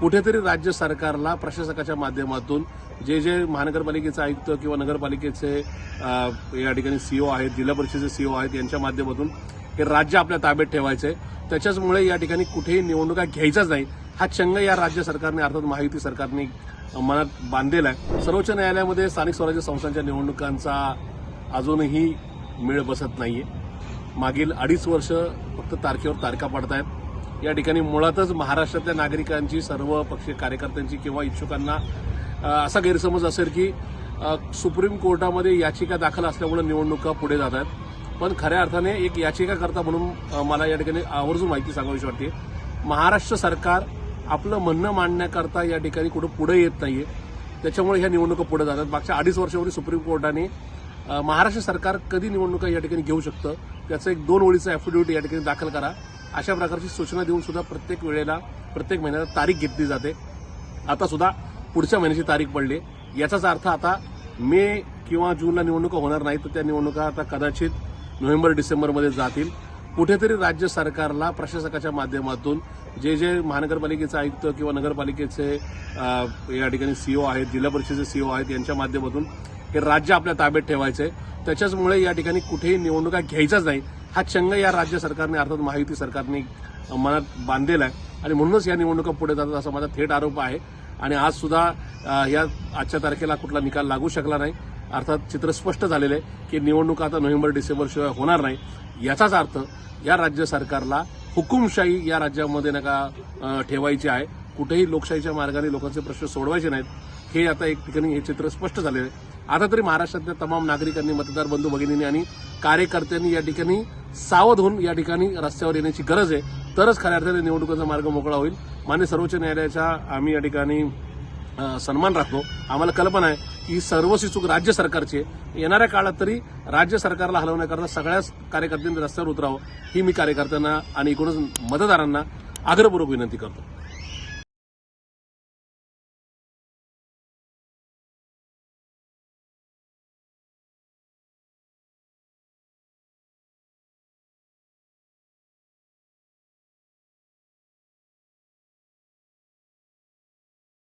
कुठेतरी राज्य सरकारला प्रशासकाच्या माध्यमातून जे जे महानगरपालिकेचे आयुक्त किंवा नगरपालिकेचे या ठिकाणी सीओ आहेत जिल्हा परिषदेचे सीओ आहेत यांच्या माध्यमातून हे राज्य आपल्या ताब्यात ठेवायचं आहे त्याच्याचमुळे या ठिकाणी कुठेही निवडणुका घ्यायचाच नाही हा चंग या राज्य सरकारने अर्थात महायुती सरकारने मनात बांधलेला आहे. सर्वोच्च न्यायालयामध्ये स्थानिक स्वराज्य संस्थांच्या निवडणुकांचा अजूनही मेळ बसत नाहीये. मागील अडीच वर्ष फक्त तारखेवर तारखा पडतायत. या ठिकाणी मुळातच महाराष्ट्रातल्या नागरिकांची सर्व पक्षीय कार्यकर्त्यांची किंवा इच्छुकांना असा गैरसमज असेल की सुप्रीम कोर्टामध्ये याचिका दाखल असल्यामुळे निवडणुका पुढे जात आहेत. पण खऱ्या अर्थाने एक याचिकाकर्ता म्हणून मला या ठिकाणी आवर्जून माहिती सांगावीशी वाटते. महाराष्ट्र सरकार आपलं म्हणणं मांडण्याकरता या ठिकाणी कुठं पुढे येत नाहीये. त्याच्यामुळे ह्या निवडणुका पुढे जातात. मागच्या अडीच वर्षापूर्वी सुप्रीम कोर्टाने महाराष्ट्र सरकार कधी निवडणुका या ठिकाणी घेऊ शकतं? त्याचं एक दोन ओळीचं अॅफिडेव्हिट या ठिकाणी दाखल करा. अशा प्रकारची सूचना देऊन सुद्धा प्रत्येक वेळेला प्रत्येक महिन्याला तारीख घेतली जाते. आता सुद्धा पुढच्या महिन्याची तारीख पडली. याचाच अर्थ आता मे किंवा जूनला निवडणुका होणार नाही तर त्या निवडणुका आता कदाचित नोव्हेंबर डिसेंबरमध्ये जातील. कुठेतरी राज्य सरकारला प्रशासकाच्या माध्यमातून जे जे महानगरपालिकेचे आयुक्त किंवा नगरपालिकेचे या ठिकाणी सीओ आहेत जिल्हा परिषदेचे सीओ आहेत यांच्या माध्यमातून हे राज्य आपल्या ताब्यात ठेवायचं आहे त्याच्याचमुळे या ठिकाणी कुठेही निवडणुका घ्यायच्याच नाही हा चंग या राज्य सरकारने अर्थात महायुती सरकारने मनात बांधलेला आहे. आणि म्हणूनच या निवडणुका पुढे जातात असा माझा थेट आरोप आहे. आणि आज सुद्धा या आजच्या तारखेला कुठला निकाल लागू शकला नाही. अर्थात चित्र स्पष्ट झालेलं आहे की निवडणुका आता नोव्हेंबर डिसेंबर शिवाय होणार नाही. याचाच अर्थ या राज्य सरकारला हुकुमशाही या राज्यामध्ये नका ठेवायची आहे. कुठेही लोकशाहीच्या मार्गाने लोकांचे प्रश्न सोडवायचे नाहीत. हे आता एक ठिकाणी हे चित्र स्पष्ट झालेलं आहे. आता तरी महाराष्ट्रातल्या तमाम नागरिकांनी मतदार बंधू भगिनींनी आणि कार्यकर्त्यांनी या ठिकाणी सावध होऊन या ठिकाणी रस्त्यावर येण्याची गरज आहे. तरच खऱ्या अर्थाने निवडणुकांचा मार्ग मोकळा होईल. मान्य सर्वोच्च न्यायालयाच्या आम्ही या ठिकाणी सन्मान राखतो. आम्हाला कल्पना आहे की ही सर्वस्वी चूक राज्य सरकारची आहे. येणाऱ्या काळात तरी राज्य सरकारला हलवण्याकरता सगळ्याच कार्यकर्त्यांनी रस्त्यावर उतरावं ही मी कार्यकर्त्यांना आणि एकूणच मतदारांना आग्रहपूर्वक विनंती करतो.